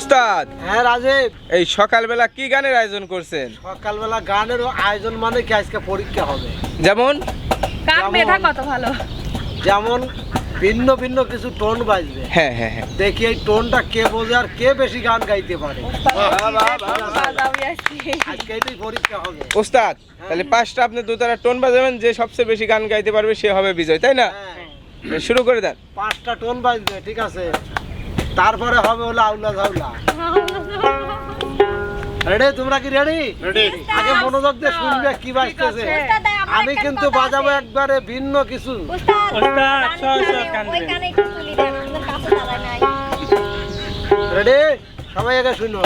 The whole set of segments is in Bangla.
উস্তাদ হ্যাঁ রাজীব। এই সকালবেলা কি গানের আয়োজন করছেন? সকালবেলা গানের আয়োজন মানে কি আজকে পরীক্ষা হবে। যেমন? কার মেধা কত ভালো? যেমন ভিন্ন ভিন্ন কিছু টোন বাজবে। হ্যাঁ হ্যাঁ হ্যাঁ। দেখি এই টোনটা কে বোঝে আর কে বেশি গান গাইতে পারে। বাজাবি আজকে। আজকে এটাই পরীক্ষা হবে। উস্তাদ তাহলে পাঁচটা আপনি দুতারা টোন বাজাবেন যে সবচেয়ে বেশি গান গাইতে পারবে সে হবে বিজয় তাই না? হ্যাঁ। শুরু করে দেন। পাঁচটা টোন বাজবে ঠিক আছে। তারপরে হবে হলো আউলা ঝাউলা। রেডি তোমরা কি রেডি আগে মনোযোগ দিয়ে শুনবে কি বাজতেছে। আমি কিন্তু বাজাবো একবারে ভিন্ন কিছু। রেডি সবাই আগে শুনো।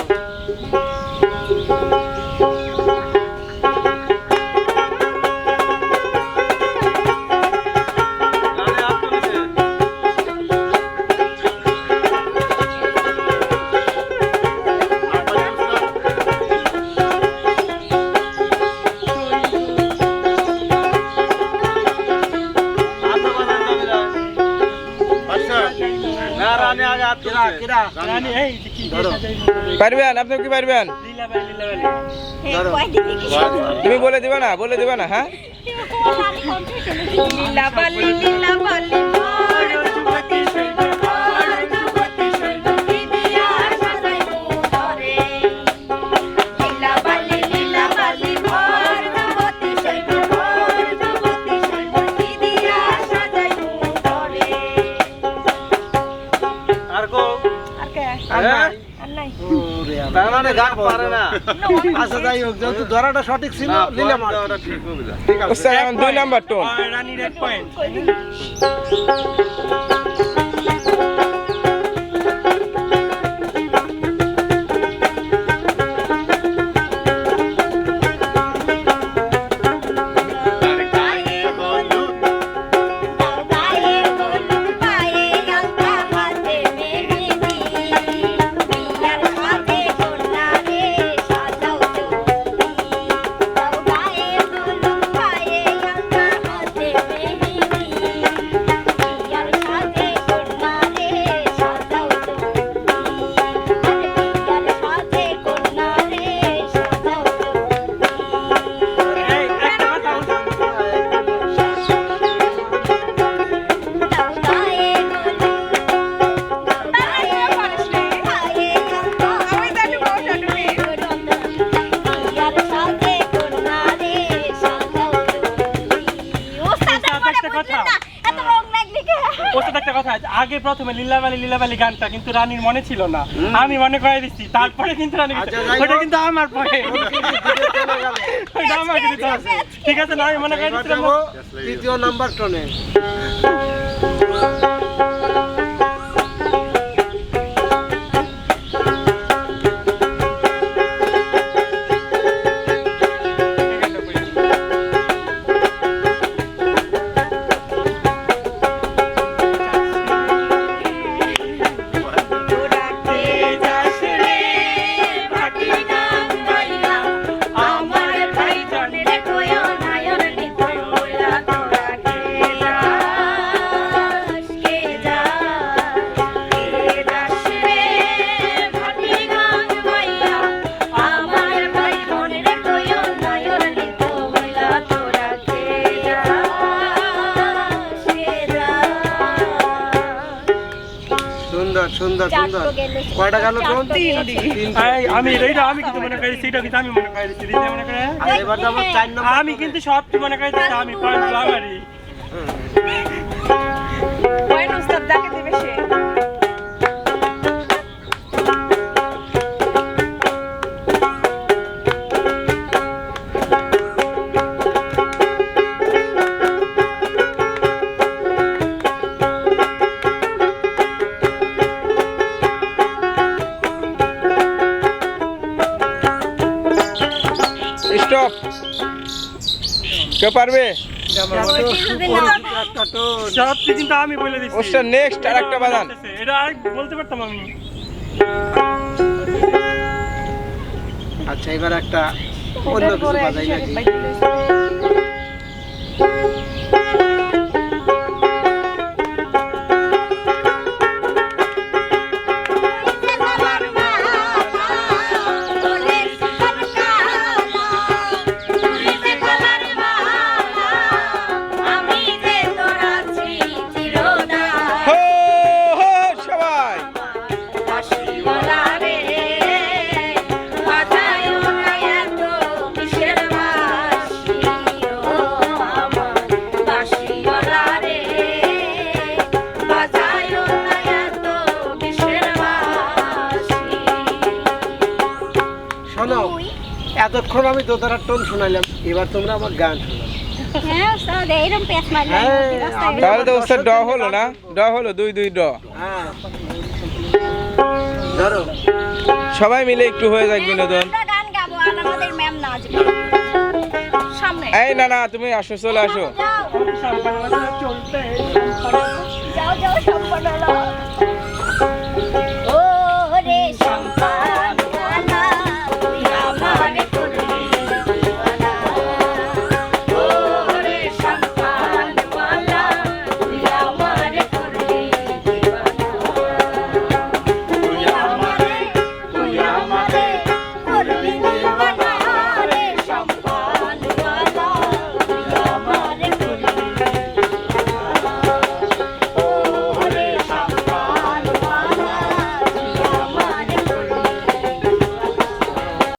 পারবেন? আপনি কি পারবেন? তুমি বলে দিবে না বলে দিবে না হ্যাঁ? মানে গান পারে না। আচ্ছা যাই হোক যেহেতু ধরাটা সঠিক ছিল নিলাম আর ঠিক আছে দুই নাম্বার টোন কই দিন গায়ে ওটা একটা কথা আছে, আগে প্রথমে লীলাবালি লীলাবালি গানটা কিন্তু রানীর মনে ছিল না। আমি মনে করে দিচ্ছি তারপরে কিন্তু রানী আচ্ছা, যাই ওটা কিন্তু আমার পরে। ওটা ঠিক আছে না আমি মনে করে এবার দিচ্ছিলাম যাব তৃতীয় নাম্বার টোনে। সুন্দর সুন্দর কয়টা গেল এই, আমি এইটা আমি কিন্তু মনে করি সেটা কিন্তু আমি মনে করি দিদি মনে করে। এবার যাব চার নম্বর আমি কিন্তু সব মনে করি আমি পাঁচ আমারই কেউ পারবে? আমি বলে দিচ্ছি। ওস্তাদ নেক্সট আর একটা বাজান। এটা বলতে পারতাম আমি। আচ্ছা এবার একটা অন্য কিছু বাজাই নাকি এতক্ষণ আমি দোতারার টোন শুনাইলাম এবার তোমরা আমার গান শোনাও। হ্যাঁ হ্যাঁ, তাহলে তো ওস্তাদ ড হলো না? ড হলো দুই দুই ড হ্যাঁ ধরো। সবাই মিলে একটু হয়ে যাক বিনোদন। আমরা গান গাবো আর আমাদের ম্যাম নাচবে। সামনে। এই না না তুমি আসো চলে আসো।